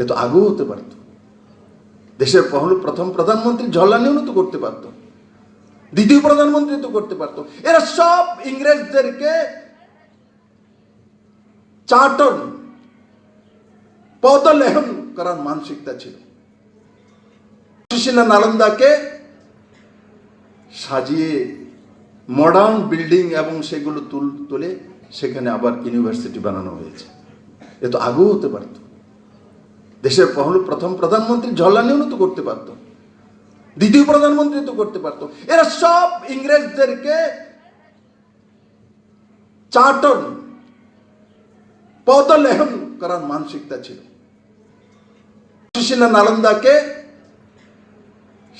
এ তো আগেও হতে পারত। দেশের প্রথম প্রধানমন্ত্রী জওয়াহরলাল তো করতে পারত। দ্বিতীয় প্রধানমন্ত্রী তো করতে পারত। এরা সব ইংরেজদেরকে চাটন পদলেহন করার মানসিকতা ছিল। সুশীলা নালন্দাকে সাজিয়ে মডার্ন বিল্ডিং এবং সেগুলো তুল তুলে সেখানে আবার ইউনিভার্সিটি বানানো হয়েছে। এ তো আগেও হতে পারত। দেশের প্রথম প্রধানমন্ত্রী নেহরু তো করতে পারত। দ্বিতীয় প্রধানমন্ত্রী তো করতে পারত। এরা সব ইংরেজদেরকে চাটন পদলেহন করার মানসিকতা ছিল। সুশীলা নালন্দাকে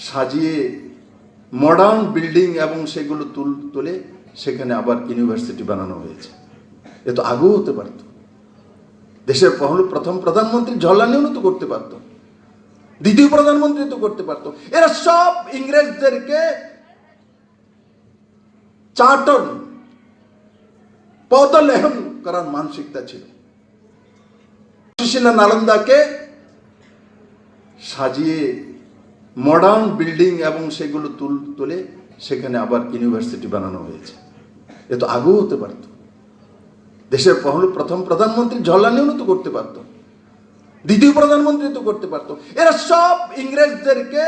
সাজিয়ে মডার্ন বিল্ডিং এবং সেগুলো তুল, তুলে সেখানে আবার ইউনিভার্সিটি বানানো হয়েছে। এ তো আগেও হতে পারত। দেশের প্রথম প্রধানমন্ত্রী জওয়াহরলাল নেহরু তো করতে পারত। দ্বিতীয় প্রধানমন্ত্রী তো করতে পারত। এরা সব ইংরেজদেরকে চাটন পদলেহন করার মানসিকতা ছিল। সুশীলা নালন্দাকে সাজিয়ে মডার্ন বিল্ডিং এবং সেগুলো তুল তুলে সেখানে আবার ইউনিভার্সিটি বানানো হয়েছে। এ তো আগেও হতে পারত। দেশের প্রথম প্রধানমন্ত্রী নেহরু তো করতে পারত। দ্বিতীয় প্রধানমন্ত্রী তো করতে পারত। এরা সব ইংরেজদেরকে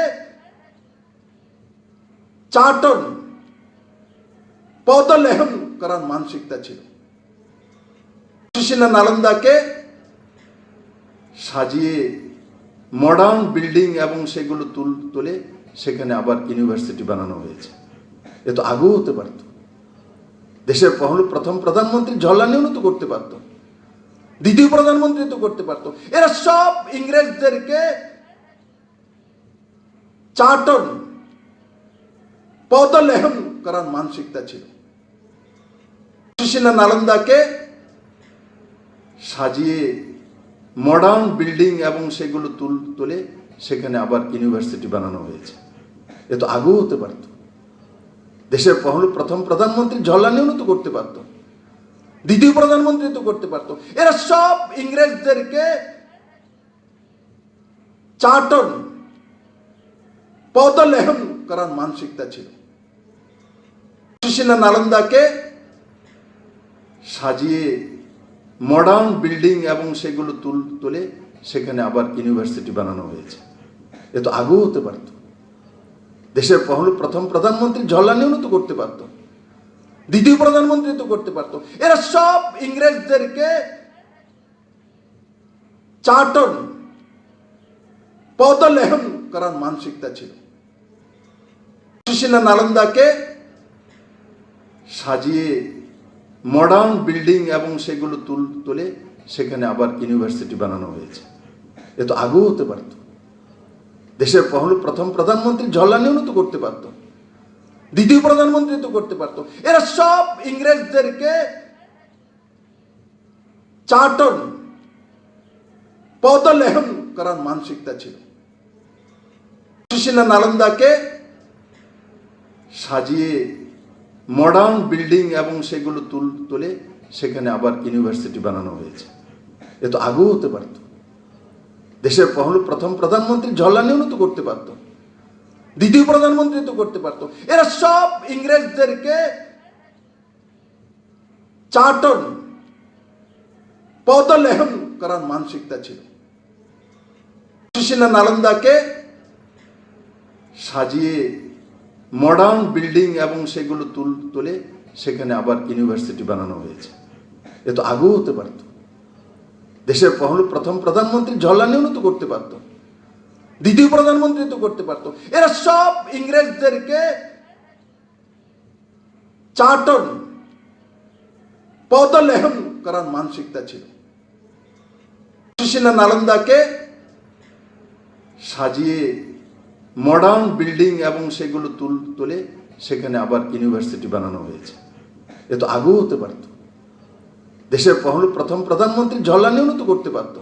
চাটন পদলেহন করার মানসিকতা ছিল। সুশীলা নালন্দাকে সাজিয়ে মডার্ন বিল্ডিং এবং সেগুলো তুল তুলে সেখানে আবার ইউনিভার্সিটি বানানো হয়েছে। এ তো আগেও হতে পারত। দেশের প্রথম প্রধানমন্ত্রী নেহরু তো করতে পারত। দ্বিতীয় প্রধানমন্ত্রী তো করতে পারত। এরা সব ইংরেজদেরকে চাটন পদলেহন করার মানসিকতা ছিল। সুশীলা নালন্দাকে সাজিয়ে মডার্ন বিল্ডিং এবং সেগুলো তুল, তুলে সেখানে আবার ইউনিভার্সিটি বানানো হয়েছে। এ তো আগেও হতে পারত। দেশের প্রথম প্রধানমন্ত্রী জওয়াহরলাল তো করতে পারত। দ্বিতীয় প্রধানমন্ত্রী তো করতে পারত। এরা সব ইংরেজদেরকে চাটন পদলেহন করার মানসিকতা ছিল। সুশীলা নালন্দাকে সাজিয়ে মডার্ন বিল্ডিং এবং সেগুলো তুল, তুলে সেখানে আবার ইউনিভার্সিটি বানানো হয়েছে। এ তো আগেও হতে পারত। দেশের প্রথম প্রধানমন্ত্রী নেহরু তো করতে পারত। দ্বিতীয় প্রধানমন্ত্রী তো করতে পারত। এরা সব ইংরেজদেরকে চাটন পদলেহন করার মানসিকতা ছিল। সুশীলা নালন্দাকে সাজিয়ে মডার্ন বিল্ডিং এবং সেগুলো তুল, তুলে সেখানে আবার ইউনিভার্সিটি বানানো হয়েছে। এ তো আগেও হতে পারত। দেশের প্রথম প্রধানমন্ত্রী জওয়াহরলাল নেহরু তো করতে পারত। দ্বিতীয় প্রধানমন্ত্রী তো করতে পারত। এরা সব ইংরেজদেরকে চাটন পদলেহন করার মানসিকতা ছিল। সুশীলা নালন্দাকে সাজিয়ে মডার্ন বিল্ডিং এবং সেগুলো তুল তুলে সেখানে আবার ইউনিভার্সিটি বানানো হয়েছে। এ তো আগেও হতে পারত। দেশের প্রথম প্রধানমন্ত্রী নেহরু তো করতে পারত। দ্বিতীয় প্রধানমন্ত্রী তো করতে পারত। এরা সব ইংরেজদেরকে চাটন পদলেহন করার মানসিকতা ছিল। সুশীলা নালন্দাকে সাজিয়ে মডার্ন বিল্ডিং এবং সেগুলো তুল, তুলে সেখানে আবার ইউনিভার্সিটি বানানো হয়েছে। এ তো আগেও হতে পারত। দেশের প্রথম প্রধানমন্ত্রী নেহরু তো করতে পারত। দ্বিতীয় প্রধানমন্ত্রী তো করতে পারত। এরা সব ইংরেজদেরকে চাটন পদলেহন করার মানসিকতা ছিল। সুশীলা নালন্দাকে সাজিয়ে মডার্ন বিল্ডিং এবং সেগুলো তুল তুলে সেখানে আবার ইউনিভার্সিটি বানানো হয়েছে। এ তো আগেও হতে পারত। দেশের প্রথম প্রধানমন্ত্রী জওয়াহরলাল তো করতে পারত।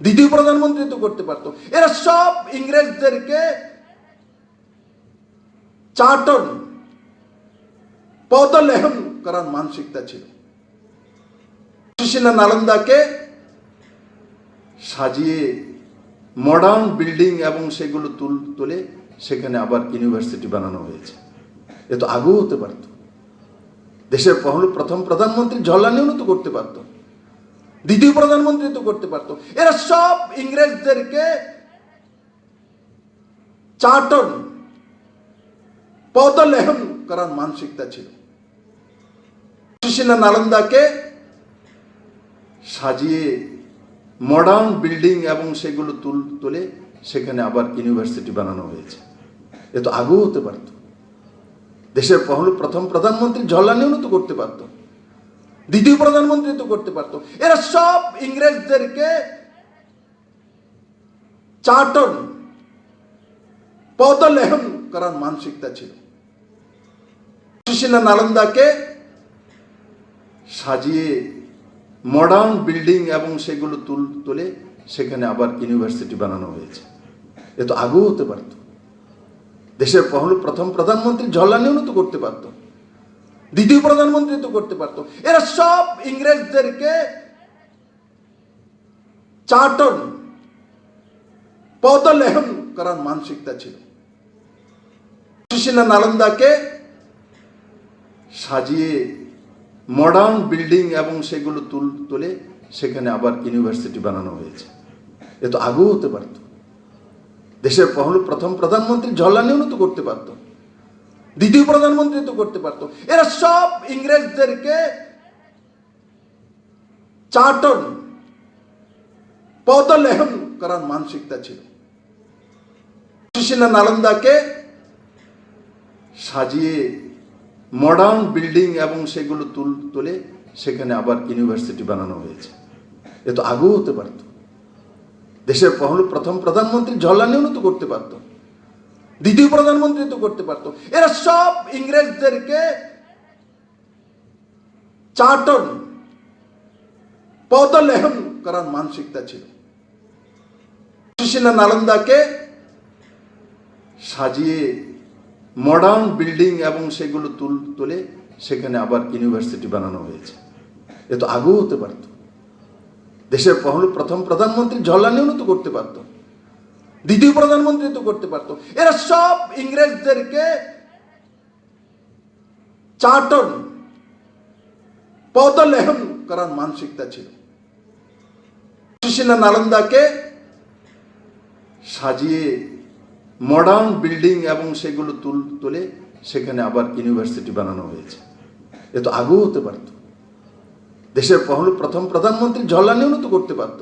দ্বিতীয় প্রধানমন্ত্রী তো করতে পারত। এরা সব ইংরেজদেরকে চাটন পদলেহন করার মানসিকতা ছিল। সুশীলা নালন্দাকে সাজিয়ে মডার্ন বিল্ডিং এবং সেগুলো তুল তুলে সেখানে আবার ইউনিভার্সিটি বানানো হয়েছে। এ তো আগেও হতে পারত। দেশের প্রথম প্রধানমন্ত্রী নেহরু তো করতে পারত। দ্বিতীয় প্রধানমন্ত্রী তো করতে পারত। এরা সব ইংরেজদেরকে চাটন পদলেহন করার মানসিকতা ছিল। সুশীলা নালন্দাকে সাজিয়ে মডার্ন বিল্ডিং এবং সেগুলো তুল, তুলে সেখানে আবার ইউনিভার্সিটি বানানো হয়েছে। এ তো আগেও হতে পারত। দেশের প্রথম প্রধানমন্ত্রী জওয়াহরলাল নেহরু তো করতে পারত। দ্বিতীয় প্রধানমন্ত্রী তো করতে পারত। এরা সব ইংরেজদেরকে চাটন পদলেহন করার মানসিকতা ছিল। সুশীলা নালন্দাকে সাজিয়ে মডার্ন বিল্ডিং এবং সেগুলো তুল তুলে সেখানে আবার ইউনিভার্সিটি বানানো হয়েছে। এ তো আগেও হতে পারত। দেশের প্রথম প্রধানমন্ত্রী নেহরু তো করতে পারত। দ্বিতীয় প্রধানমন্ত্রী তো করতে পারত। এরা সব ইংরেজদেরকে চাটন পদলেহন করার মানসিকতা ছিল। সুশীলা নালন্দাকে সাজিয়ে মডার্ন বিল্ডিং এবং সেগুলো তুল তুলে সেখানে আবার ইউনিভার্সিটি বানানো হয়েছে। এ তো আগেও হতে পারত। দেশের প্রথম প্রধানমন্ত্রী জওয়াহরলাল নেহরু তো করতে পারত। দ্বিতীয় প্রধানমন্ত্রী তো করতে পারত। এরা সব ইংরেজদেরকে চাটন পদলেহন করার মানসিকতা ছিল। সুশীলা নালন্দাকে সাজিয়ে মডার্ন বিল্ডিং এবং সেগুলো তুল, তুলে সেখানে আবার ইউনিভার্সিটি বানানো হয়েছে। এ তো আগেও হতে পারত। দেশের প্রথম প্রধানমন্ত্রী জওয়াহরলাল তো করতে পারত। দ্বিতীয় প্রধানমন্ত্রী তো করতে পারত। এরা সব ইংরেজদেরকে চাটন পদলেহন করার মানসিকতা ছিল। সুশীলা নালন্দাকে সাজিয়ে মডার্ন বিল্ডিং এবং সেগুলো তুল তুলে সেখানে আবার ইউনিভার্সিটি বানানো হয়েছে। এ তো আগেও হতে পারত। দেশের প্রথম প্রধানমন্ত্রী নেহরু তো করতে পারত। দ্বিতীয় প্রধানমন্ত্রী তো করতে পারত। এরা সব ইংরেজদেরকে চাটন পদলেহন করার মানসিকতা ছিল। সুশীলা নালন্দাকে সাজিয়ে মডার্ন বিল্ডিং এবং সেগুলো তুল, তুলে সেখানে আবার ইউনিভার্সিটি বানানো হয়েছে। এ তো আগেও হতে পারত। দেশের প্রথম প্রধানমন্ত্রী জওয়াহরলাল নেহরু তো করতে পারত।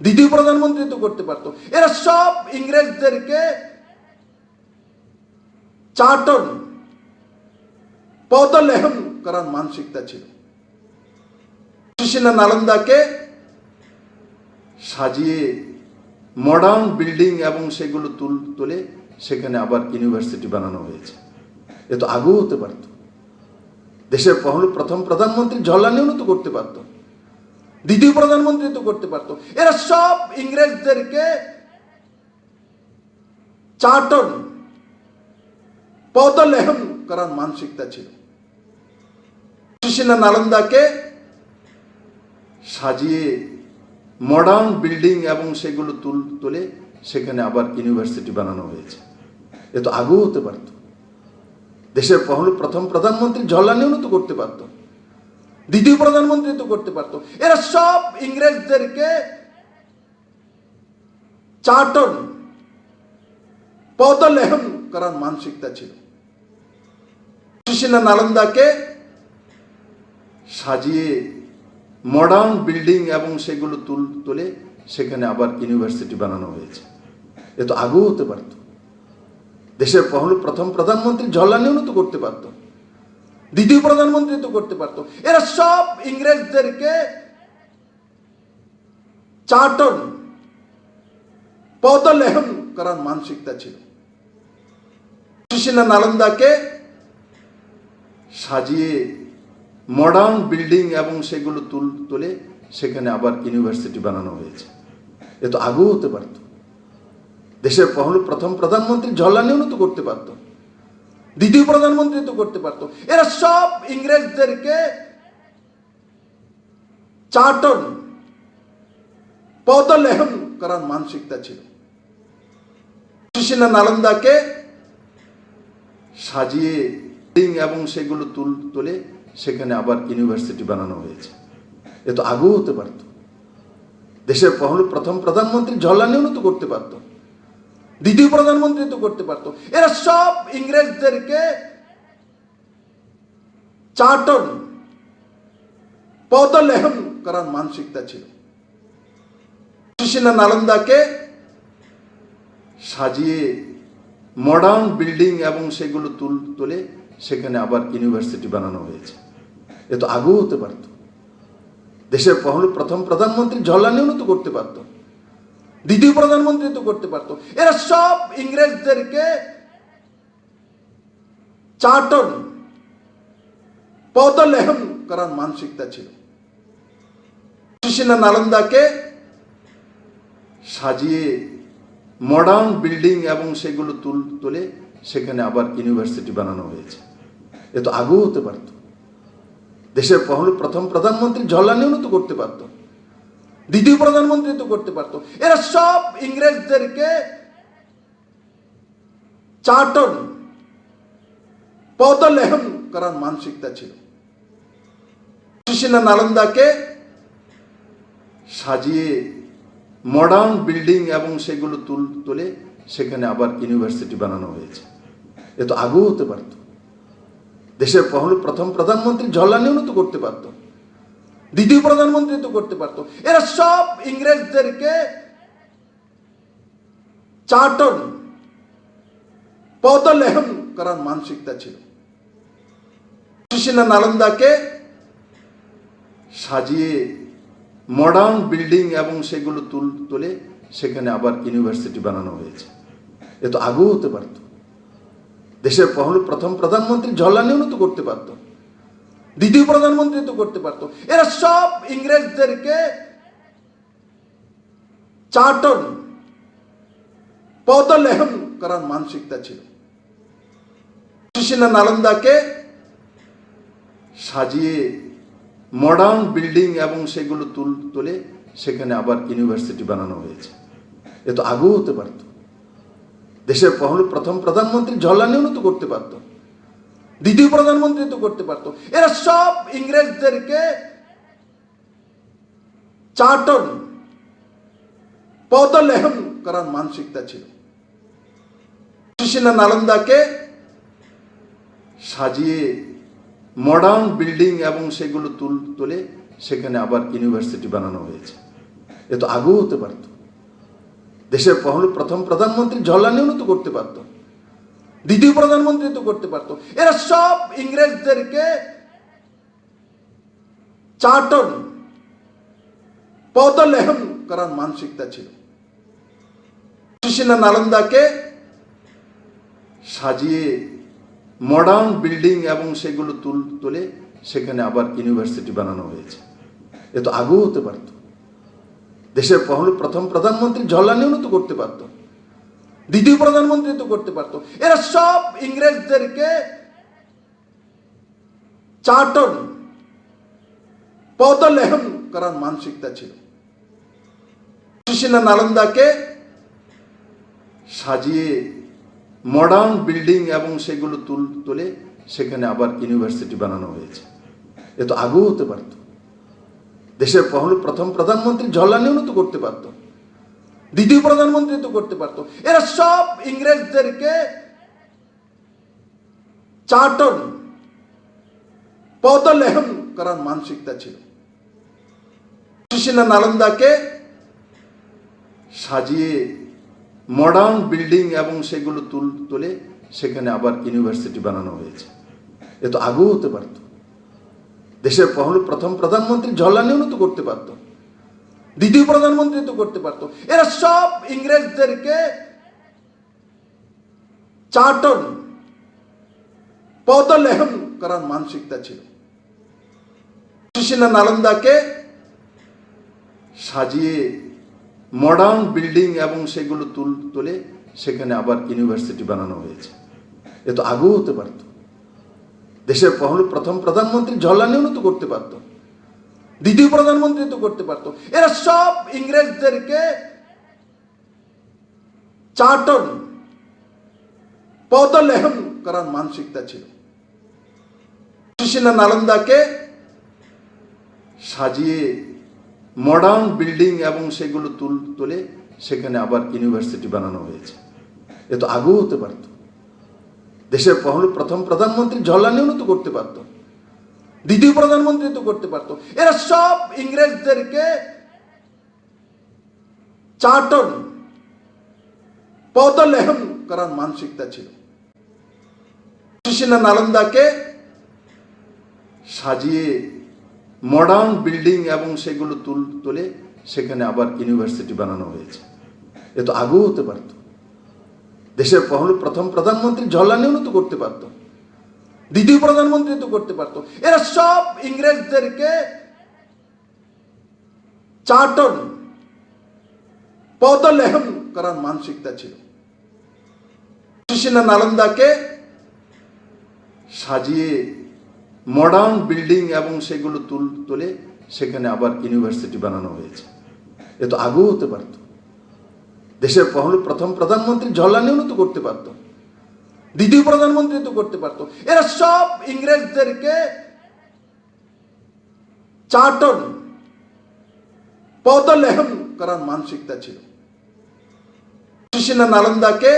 দ্বিতীয় প্রধানমন্ত্রী তো করতে পারত। এরা সব ইংরেজদেরকে চাটন পদলেহন করার মানসিকতা ছিল। সুশীলা নালন্দাকে সাজিয়ে মডার্ন বিল্ডিং এবং সেগুলো তুল তুলে সেখানে আবার ইউনিভার্সিটি বানানো হয়েছে। এ তো আগেও হতে পারত। দেশের প্রথম প্রধানমন্ত্রী নেহরু তো করতে পারত। দ্বিতীয় প্রধানমন্ত্রী তো করতে পারত। এরা সব ইংরেজদেরকে চাটন পদলেহন করার মানসিকতা ছিল। সুশীলা নালন্দাকে সাজিয়ে মডার্ন বিল্ডিং এবং সেগুলো তুল তুলে সেখানে আবার ইউনিভার্সিটি বানানো হয়েছে। এ তো আগেও হতে পারত। দেশের প্রথম প্রধানমন্ত্রী নেহরু তো করতে পারত। দ্বিতীয় প্রধানমন্ত্রী তো করতে পারত। এরা সব ইংরেজদেরকে চাটন পদলেহন করার মানসিকতা ছিল। সুশীলা নালন্দাকে সাজিয়ে মডার্ন বিল্ডিং এবং সেগুলো তুল, তুলে সেখানে আবার ইউনিভার্সিটি বানানো হয়েছে। এ তো আগেও হতে পারত। দেশের প্রথম প্রধানমন্ত্রী জওয়াহরলাল তো করতে পারত। দ্বিতীয় প্রধানমন্ত্রী তো করতে পারত। এরা সব ইংরেজদেরকে চাটন পদলেহন করার মানসিকতা ছিল। সুশীলা নালন্দাকে সাজিয়ে মডার্ন বিল্ডিং এবং সেগুলো তুল তুলে সেখানে আবার ইউনিভার্সিটি বানানো হয়েছে। এ তো আগেও হতে পারত। দেশের প্রথম প্রধানমন্ত্রী নেহরু তো করতে পারত। দ্বিতীয় প্রধানমন্ত্রী তো করতে পারত। এরা সব ইংরেজদেরকে চাটন পদলেহন করার মানসিকতা ছিল। সুশীলা নালন্দাকে সাজিয়ে এবং সেগুলো তুল, তুলে সেখানে আবার ইউনিভার্সিটি বানানো হয়েছে। এ তো আগেও হতে পারত। দেশের প্রথম প্রধানমন্ত্রী নেহরু তো করতে পারত। দ্বিতীয় প্রধানমন্ত্রী তো করতে পারত। এরা সব ইংরেজদেরকে চাটন পদলেহন করার মানসিকতা ছিল। সুশীলা নালন্দাকে সাজিয়ে মডার্ন বিল্ডিং এবং সেগুলো তুল, তুলে সেখানে আবার ইউনিভার্সিটি বানানো হয়েছে। এ তো আগেও হতে পারত। দেশের প্রথম প্রধানমন্ত্রী নেহরু তো করতে পারত। দ্বিতীয় প্রধানমন্ত্রী তো করতে পারত। এরা সব ইংরেজদেরকে চাটন পদলেহন করার মানসিকতা ছিল। সুশীলা নালন্দাকে সাজিয়ে মডার্ন বিল্ডিং এবং সেগুলো তুল, তুলে সেখানে আবার ইউনিভার্সিটি বানানো হয়েছে। এ তো আগেও হতে পারত। দেশের প্রথম প্রধানমন্ত্রী নেহরু তো করতে পারত। দ্বিতীয় প্রধানমন্ত্রী তো করতে পারত। এরা সব ইংরেজদেরকে চাটন পদলেহন করার মানসিকতা ছিল। সুশীলা নালন্দাকে সাজিয়ে মডার্ন বিল্ডিং এবং সেগুলো তুল, তুলে সেখানে আবার ইউনিভার্সিটি বানানো হয়েছে। এ তো আগেও হতে পারত। দেশের প্রথম প্রধানমন্ত্রী জওয়াহরলাল নেহরু তো করতে পারত। দ্বিতীয় প্রধানমন্ত্রী তো করতে পারত। এরা সব ইংরেজদেরকে চাটন পদলেহন করার মানসিকতা ছিল। সুশীলা নালন্দাকে সাজিয়ে মডার্ন বিল্ডিং এবং সেগুলো তুল, তুলে সেখানে আবার ইউনিভার্সিটি বানানো হয়েছে। এ তো আগেও হতে পারত। দেশের প্রথম প্রধানমন্ত্রী নেহরু তো করতে পারত। দ্বিতীয় প্রধানমন্ত্রী তো করতে পারত। এরা সব ইংরেজদেরকে চাটন পদলেহন করার মানসিকতা ছিল। সুশীলা নালন্দাকে সাজিয়ে মডার্ন বিল্ডিং এবং সেগুলো তুল, তুলে সেখানে আবার ইউনিভার্সিটি বানানো হয়েছে। এ তো আগেও হতে পারত। দেশের প্রথম প্রধানমন্ত্রী নেহরু তো করতে পারত। দ্বিতীয় প্রধানমন্ত্রী তো করতে পারত। এরা সব ইংরেজদেরকে চাটন পদলেহন করার মানসিকতা ছিল। সুশীলা নালন্দাকে সাজিয়ে মডার্ন বিল্ডিং এবং সেগুলো তুল, তুলে সেখানে আবার ইউনিভার্সিটি বানানো হয়েছে। এ তো আগেও হতে পারত। দেশের প্রথম প্রধানমন্ত্রী নেহরু তো করতে পারত। দ্বিতীয় প্রধানমন্ত্রী তো করতে পারতো। এরা সব ইংরেজদেরকে চাটন পদলেহন করার মানসিকতা ছিল। সুশীলা নালন্দাকে সাজিয়ে মডার্ন বিল্ডিং এবং সেগুলো তুল, তুলে সেখানে আবার ইউনিভার্সিটি বানানো হয়েছে। এ তো আগেও হতে পারত। দেশের প্রথম প্রধানমন্ত্রী নেহরু তো করতে পারত। দ্বিতীয় প্রধানমন্ত্রী তো করতে পারত। এরা সব ইংরেজদেরকে চাটন পদলেহন করার মানসিকতা ছিল। সুশীলা নালন্দাকে সাজিয়ে মডার্ন বিল্ডিং এবং সেগুলো তুল, তুলে সেখানে আবার ইউনিভার্সিটি বানানো হয়েছে। এ তো আগেও হতে পারত। দেশের প্রথম প্রধানমন্ত্রী জওয়াহরলাল নেহরু তো করতে পারত। দ্বিতীয় প্রধানমন্ত্রী তো করতে পারত। এরা সব ইংরেজদেরকে চাটন পদলেহন করার মানসিকতা ছিল। সুশীলা নালন্দাকে সাজিয়ে মডার্ন বিল্ডিং এবং সেগুলো তুল, তুলে সেখানে আবার ইউনিভার্সিটি বানানো হয়েছে। এ তো আগেও হতে পারত। দেশের প্রথম প্রধানমন্ত্রী নেহরু তো করতে পারত। দ্বিতীয় প্রধানমন্ত্রী তো করতে পারতো। এরা সব ইংরেজদেরকে চাটন পদলেহন করার মানসিকতা ছিল। সুশীলা নালন্দাকে সাজিয়ে মডার্ন বিল্ডিং এবং সেগুলো তুল, তুলে সেখানে আবার ইউনিভার্সিটি বানানো হয়েছে। এ তো আগেও হতে পারত। দেশের প্রথম প্রধানমন্ত্রী জওয়াহরলাল নেহরু তো করতে পারত। দ্বিতীয় প্রধানমন্ত্রী তো করতে পারতো। এরা সব ইংরেজদেরকে চাটন পদলেহন করার মানসিকতা ছিল। শিশিনা নালন্দাকে সাজিয়ে মডার্ন বিল্ডিং এবং সেগুলো তুল, তুলে সেখানে আবার ইউনিভার্সিটি বানানো হয়েছে। এ তো আগেও হতে পারত। দেশের প্রথম প্রধানমন্ত্রী নেহরু তো করতে পারত। দ্বিতীয় প্রধানমন্ত্রী তো করতে পারত। এরা সব ইংরেজদেরকে চাটন পদলেহন করার মানসিকতা ছিল। শিশিনা নালন্দাকে সাজিয়ে মডার্ন বিল্ডিং এবং সেগুলো তুল, তুলে সেখানে আবার ইউনিভার্সিটি বানানো হয়েছে। এ তো আগেও হতে পারত। দেশের প্রথম প্রধানমন্ত্রী জওয়াহরলাল নেহরু তো করতে পারত। দ্বিতীয় প্রধানমন্ত্রী তো করতে পারত। এরা সব ইংরেজদেরকে চাটন পদলেহন করার মানসিকতা ছিল। শিশিনা নালন্দাকে সাজিয়ে মডার্ন বিল্ডিং এবং সেগুলো তুল, তুলে সেখানে আবার ইউনিভার্সিটি বানানো হয়েছে। এ তো আগেও হতে পারত। দেশের প্রথম প্রধানমন্ত্রী নেহরু তো করতে পারত। দ্বিতীয় প্রধানমন্ত্রী তো করতে পারতো। এরা সব ইংরেজদেরকে চাটন পদলেহন করার মানসিকতা ছিল। শিশিনা নালন্দাকে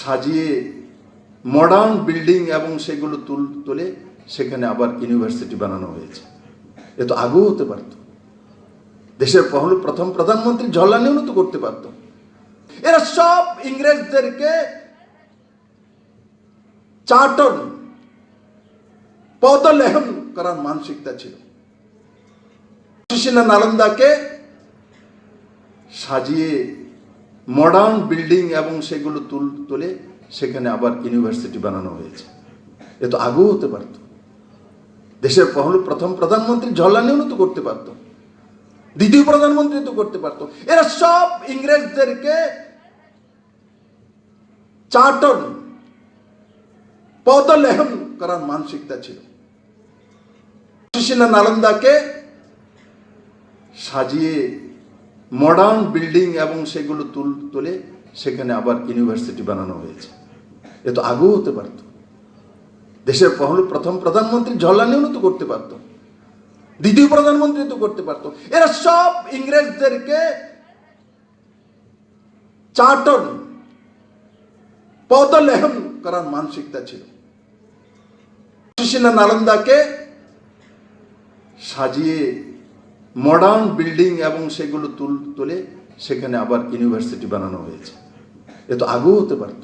সাজিয়ে মডার্ন বিল্ডিং এবং সেগুলো তুল, তুলে সেখানে আবার ইউনিভার্সিটি বানানো হয়েছে। এ তো আগেও হতে পারত। দেশের প্রথম প্রধানমন্ত্রী নেহরু তো করতে পারত। এরা সব ইংরেজদেরকে চাটন পদলেহন করার মানসিকতা ছিল শিশিনা নালন্দাকে সাজিয়ে মডার্ন বিল্ডিং এবং সেগুলো তুল তুলে সেখানে আবার ইউনিভার্সিটি বানানো হয়েছে এ তো আগেও হতে পারত দেশের পহল প্রথম প্রধানমন্ত্রী জওয়াহরলাল তো করতে পারত দ্বিতীয় প্রধানমন্ত্রী তো করতে পারত এরা সব ইংরেজদেরকে চাটন পদলেহন করার মানসিকতা ছিল। শিশিনা নালন্দাকে সাজিয়ে মডার্ন বিল্ডিং এবং সেগুলো তুল, তুলে সেখানে আবার ইউনিভার্সিটি বানানো হয়েছে। এ তো আগেও হতে পারত। দেশের প্রথম প্রধানমন্ত্রী নেহরু তো করতে পারত। দ্বিতীয় প্রধানমন্ত্রী তো করতে পারত। এরা সব ইংরেজদেরকে চাটন পদলেহন করার মানসিকতা ছিল। শিশিনা নালন্দাকে সাজিয়ে মডার্ন বিল্ডিং এবং সেগুলো তুল, তুলে সেখানে আবার ইউনিভার্সিটি বানানো হয়েছে। এ তো আগেও হতে পারত।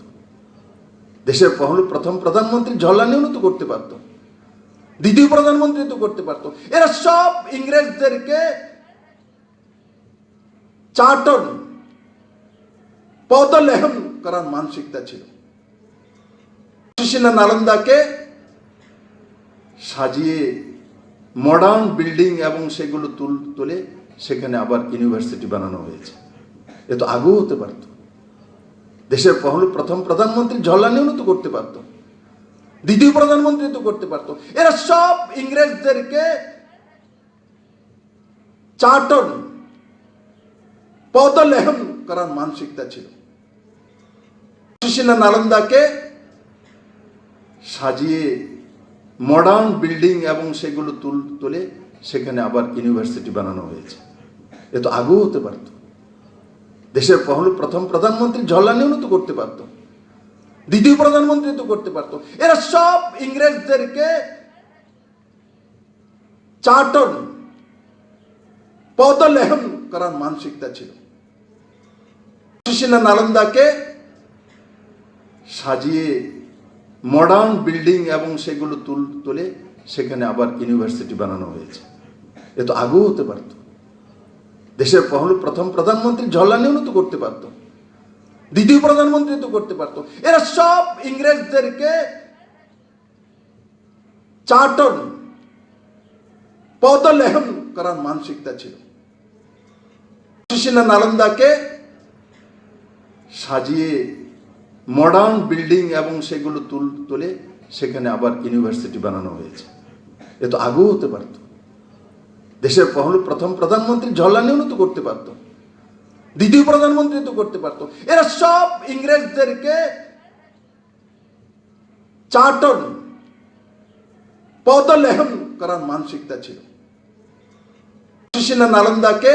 দেশের পহল প্রথম প্রধানমন্ত্রী জওয়াহরলাল নেহরু তো করতে পারত। দ্বিতীয় প্রধানমন্ত্রী তো করতে পারত। এরা সব ইংরেজদেরকে চাটন পদলেহন করার মানসিকতা ছিল। শিশিনা নালন্দাকে সাজিয়ে মডার্ন বিল্ডিং এবং সেগুলো তুল, তুলে সেখানে আবার ইউনিভার্সিটি বানানো হয়েছে। এ তো আগেও হতে পারত। দেশের প্রথম প্রধানমন্ত্রী নেহরু তো করতে পারত। দ্বিতীয় প্রধানমন্ত্রী তো করতে পারত। এরা সব ইংরেজদেরকে চাটন পদলেহন করার মানসিকতা ছিল। শিশিনা নালন্দাকে সাজিয়ে মডার্ন বিল্ডিং এবং সেগুলো তুল, তুলে সেখানে আবার ইউনিভার্সিটি বানানো হয়েছে। এ তো আগেও হতে পারত। দেশের প্রথম প্রধানমন্ত্রী জওয়াহরলাল তো করতে পারত। দ্বিতীয় প্রধানমন্ত্রী তো করতে পারত। এরা সব ইংরেজদেরকে চাটন পদলেহন করার মানসিকতা ছিল। শিশিনা নালন্দাকে সাজিয়ে মডার্ন বিল্ডিং এবং সেগুলো তুল, তুলে সেখানে আবার ইউনিভার্সিটি বানানো হয়েছে। এ তো আগেও হতে পারত। দেশের প্রথম প্রধানমন্ত্রী জওয়াহরলাল তো করতে পারত। দ্বিতীয় প্রধানমন্ত্রী তো করতে পারত। এরা সব ইংরেজদেরকে চাটন পদলেহন করার মানসিকতা ছিল। নালন্দাকে সাজিয়ে মডার্ন বিল্ডিং এবং সেগুলো তুল, তুলে সেখানে আবার ইউনিভার্সিটি বানানো হয়েছে। এ তো আগেও হতে পারত। দেশের প্রথম প্রধানমন্ত্রী ঝল্লানিও তো করতে পারতো। দ্বিতীয় প্রধানমন্ত্রী তো করতে পারতো। এরা সব ইংরেজদেরকে চাটন পদলেহন করার মানসিকতা ছিল। শিশিনা নালন্দাকে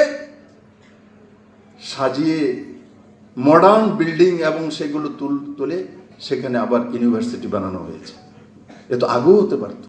সাজিয়ে মডার্ন বিল্ডিং এবং সেগুলো তুল, তুলে সেখানে আবার ইউনিভার্সিটি বানানো হয়েছে। এ তো আগেও হতে পারতো।